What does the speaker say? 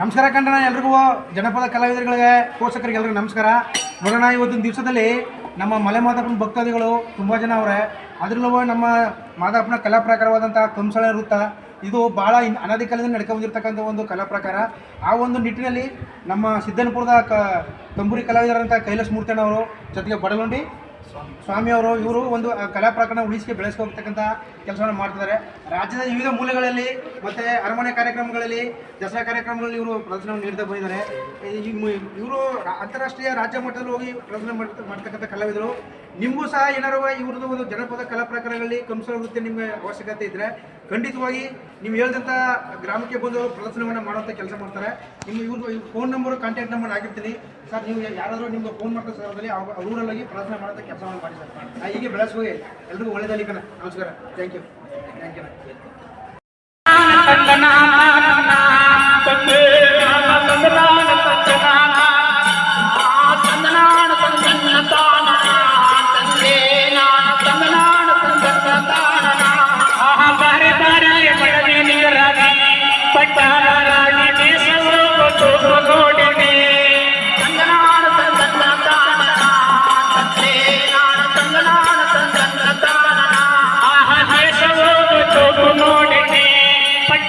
ನಮಸ್ಕಾರ ಕಂಡಣ ಎಲ್ರಿಗೂ ಜನಪದ ಕಲಾವಿದರುಗಳಿಗೆ, ಪೋಷಕರಿಗೆ ಎಲ್ರಿಗೂ ನಮಸ್ಕಾರ. ನೋಡೋಣ, ಇವತ್ತಿನ ದಿವಸದಲ್ಲಿ ನಮ್ಮ ಮಲೆ ಮಾದಪ್ಪನ ಭಕ್ತಾದಿಗಳು ತುಂಬ ಜನ ಅವರೇ. ಅದರಲ್ಲೂ ನಮ್ಮ ಮಾದಪ್ಪನ ಕಲಾ ಪ್ರಕಾರವಾದಂಥ ಕಂಸಳ ವೃತ್ತ, ಇದು ಭಾಳ ಅನಾದಿಕಾಲದಿಂದ ಅನಾದಿ ಕಾಲದಿಂದ ನಡ್ಕೊಂಡ್ಬಂದಿರ್ತಕ್ಕಂಥ ಒಂದು ಕಲಾ ಪ್ರಕಾರ. ಆ ಒಂದು ನಿಟ್ಟಿನಲ್ಲಿ ನಮ್ಮ ಸಿದ್ದನಪುರದ ಕ, ತಂಬೂರಿ ಕಲಾವಿದರಂಥ ಕೈಲಾಸ ಮೂರ್ತಣ್ಣವರು ಜೊತೆಗೆ ಬಡಲುಂಡಿ ಸ್ವಾಮಿ ಅವರು, ಇವರು ಒಂದು ಕಲಾ ಪ್ರಕರಣ ಉಳಿಸಿಕೆ ಬೆಳೆಸ್ಕೋಗ್ತಕ್ಕಂಥ ಕೆಲಸವನ್ನು ಮಾಡ್ತಿದ್ದಾರೆ. ರಾಜ್ಯದ ವಿವಿಧ ಮೂಲೆಗಳಲ್ಲಿ, ಮತ್ತು ಅರಮನೆ ಕಾರ್ಯಕ್ರಮಗಳಲ್ಲಿ, ದಸರಾ ಕಾರ್ಯಕ್ರಮಗಳಲ್ಲಿ ಇವರು ಪ್ರದರ್ಶನವನ್ನು ನೀಡ್ತಾ ಬಂದಿದ್ದಾರೆ. ಇವರು ಅಂತಾರಾಷ್ಟ್ರೀಯ ರಾಜ್ಯ ಮಟ್ಟದಲ್ಲಿ ಹೋಗಿ ಪ್ರದರ್ಶನ ಮಾಡ್ತ ಮಾಡ್ತಕ್ಕಂಥ ಕಲಾವಿದರು. ನಿಮಗೂ ಸಹ ಏನಾರು ಇವ್ರದ್ದು ಒಂದು ಜನಪದ ಕಲಾ ಪ್ರಕಾರಗಳಲ್ಲಿ ಕಂಸ ವೃತ್ತಿ ನಿಮಗೆ ಅವಶ್ಯಕತೆ ಇದ್ದರೆ ಖಂಡಿತವಾಗಿ ನೀವು ಹೇಳಿದಂಥ ಗ್ರಾಮಕ್ಕೆ ಬಂದು ಪ್ರದರ್ಶನವನ್ನು ಮಾಡುವಂಥ ಕೆಲಸ ಮಾಡ್ತಾರೆ. ನಿಮ್ಮ ಇವ್ರದ್ದು ಫೋನ್ ನಂಬರು ಕಾಂಟ್ಯಾಕ್ಟ್ ನಂಬರ್ ಆಗಿರ್ತೀನಿ. ಸರ್, ನೀವು ಯಾರಾದರೂ ನಿಮ್ಗೆ ಫೋನ್ ಮಾಡ್ತಾ ಸಂದರ್ಭದಲ್ಲಿ ಅವ ಊರಲ್ಲಿ ಪ್ರದರ್ಶನ ಮಾಡೋಂಥ ಕೆಲಸವನ್ನು ಮಾಡಿ ಸರ್. ಹೀಗೆ ಬೆಳೆಸೋಗಿ ಎಲ್ರಿಗೂ ಒಳ್ಳೆಯದಲ್ಲಿ ಕಣ. ನಮಸ್ಕಾರ. Thank you thank you